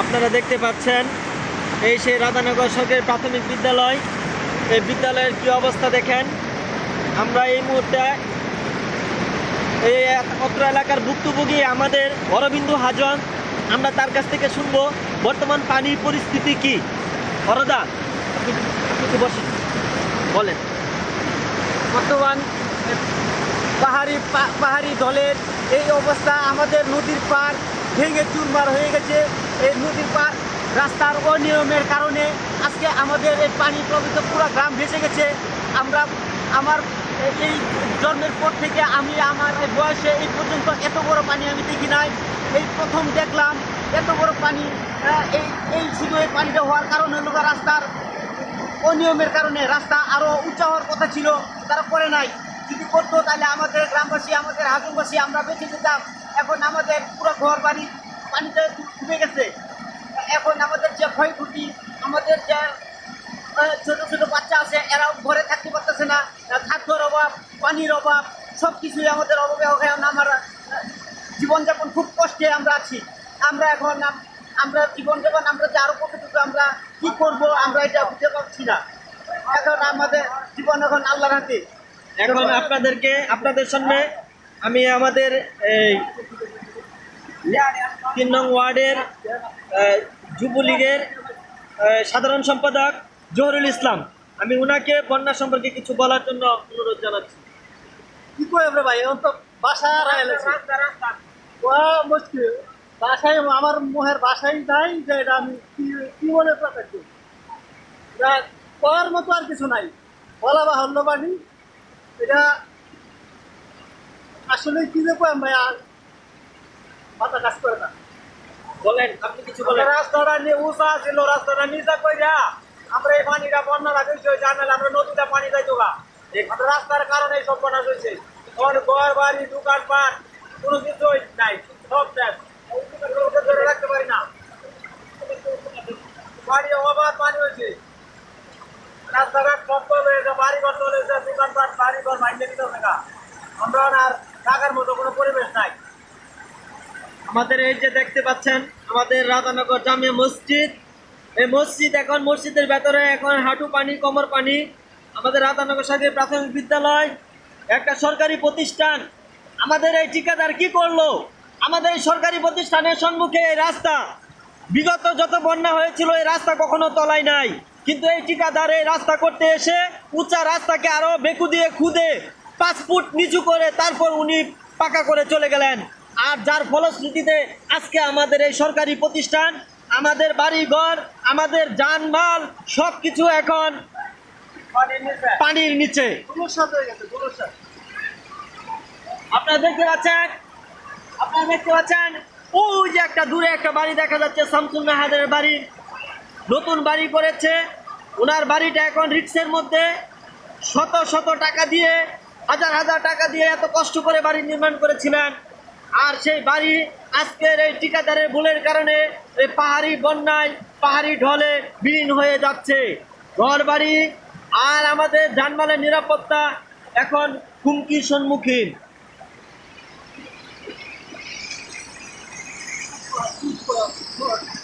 আপনারা দেখতে পাচ্ছেন এই সেই রাধানগর সরকারি প্রাথমিক বিদ্যালয়। এই বিদ্যালয়ের কি অবস্থা দেখেন? আমরা এই মুহূর্তে এই অত্র এলাকার ভুক্তভোগী আমাদের অরবিন্দু হাজন আমরা তার কাছ থেকে শুনব, বর্তমান পানির পরিস্থিতি কি? অরদা বসেন। বলেন। বর্তমান পাহাড়ি পাহাড়ি দলের এই অবস্থা আমাদের নদীর পার ভেঙে চুরমার হয়ে গেছে। এই নদীর পার রাস্তার অনিয়মের কারণে আজকে আমাদের এই পানি প্রবেশ পুরো গ্রাম ভেসে গেছে। আমরা আমার এই জন্মের পর থেকে আমি আমার এই বয়সে এই পর্যন্ত এত বড় পানি আমি দেখি নাই। এই প্রথম দেখলাম এত বড় পানি এই এই শুধু এই পানিটা হওয়ার কারণে লোক রাস্তার অনিয়মের কারণে। রাস্তা আরও উঁচা হওয়ার কথা ছিল, তারা করে নাই। যদি করতো, তাহলে আমাদের গ্রামবাসী, আমাদের হাজুবাসী আমরা বেঁচে যেতাম। এখন আমাদের পুরো ঘর বাড়ি পানিতে ডুবে গেছে। এখন আমাদের যে ক্ষয়ক্ষতি, আমাদের যে ছোট ছোট বাচ্চা আছে, এরাও ঘরে থাকতে পারতেছে না। খাদ্যর অভাব, পানির অভাব সব কিছুই আমাদের অভাবে এখন আমার জীবনযাপন খুব কষ্টে আমরা আছি। আমরা এখন আমরা জীবনযাপন, আমরা যে আরও কতটুকু আমরা কি করব, আমরা এটা বুঝতে পারছি না। এখন আমাদের জীবন এখন আল্লাহর হাতে। এখন আপনাদেরকে আপনাদের সামনে আমি আমাদের এই তিন নং ওয়ার্ডের যুবলীগের সাধারণ সম্পাদক জহরুল ইসলাম। আমি উনাকে বন্যা সম্পর্কে কিছু বলার জন্য অনুরোধ জানাচ্ছি। কি করে আমরা ভাই? এখন তো ও মুশকিল। বাসায় আমার মোহের বাসায় নাই যে এটা আমি কি বলে প্রকাশ করি? করার মতো আর কিছু নাই। বলা বা হল্লো বাণী। এটা আসলে কি যে কয় ভাই আর মাথা কাজ করে না। বলেন আপনি কিছু বলেন। রাস্তাটা নিয়ে উঁচা ছিল রাস্তাটা নিচা কইরা আমরা এই পানিটা বন্যা রাখেছি ওই জানালে আমরা নদীতে পানি যাই যোগা আমরা রাস্তার কারণে এই সব বন্যা হয়েছে ঘর বাড়ি দোকানপাট কোনো কিছুই নাই। সব শেষ লোককে ধরে রাখতে পারি না বাড়ি অবাধ পানি হয়েছে রাস্তাঘাট পরিবেশ নাই। আমাদের এই যে দেখতে পাচ্ছেন, আমাদের রাধানগর জামে মসজিদ। এই মসজিদ এখন, মসজিদের ভেতরে এখন হাঁটু পানি, কোমর পানি। আমাদের রাধানগর সাথে প্রাথমিক বিদ্যালয়, একটা সরকারি প্রতিষ্ঠান। আমাদের এই ঠিকাদার কি করল? আমাদের এই সরকারি প্রতিষ্ঠানের সম্মুখে এই রাস্তা। বিগত যত বন্যা হয়েছিল, এই রাস্তা কখনো তলায় নাই। কিন্তু এই ঠিকাদার রাস্তা করতে এসে উঁচা রাস্তাকে আরও বেকু দিয়ে খুদে পাঁচ ফুট নিচু করে তারপর উনি পাকা করে চলে গেলেন। আর যার ফলশ্রুতিতে আজকে আমাদের এই সরকারি প্রতিষ্ঠান আমাদের বাড়িঘর আমাদের যানমাল সব কিছু এখন পানির নিচে। আপনারা দেখতে পাচ্ছেন? আপনারা দেখতে পাচ্ছেন? ওই যে একটা দূরে একটা বাড়ি দেখা যাচ্ছে শামসুল নাহাদের বাড়ি। নতুন বাড়ি করেছে। ওনার বাড়িটা এখন রিক্সের মধ্যে শত শত টাকা দিয়ে, হাজার হাজার টাকা দিয়ে এত কষ্ট করে বাড়ি নির্মাণ করেছিলেন। আর সেই বাড়ি আজকের এই ঠিকাদারের ভুলের কারণে এই পাহাড়ি বন্যায়, পাহাড়ি ঢলে বিলীন হয়ে যাচ্ছে। ঘর বাড়ি আর আমাদের যানবাহনের নিরাপত্তা এখন হুমকির সম্মুখীন।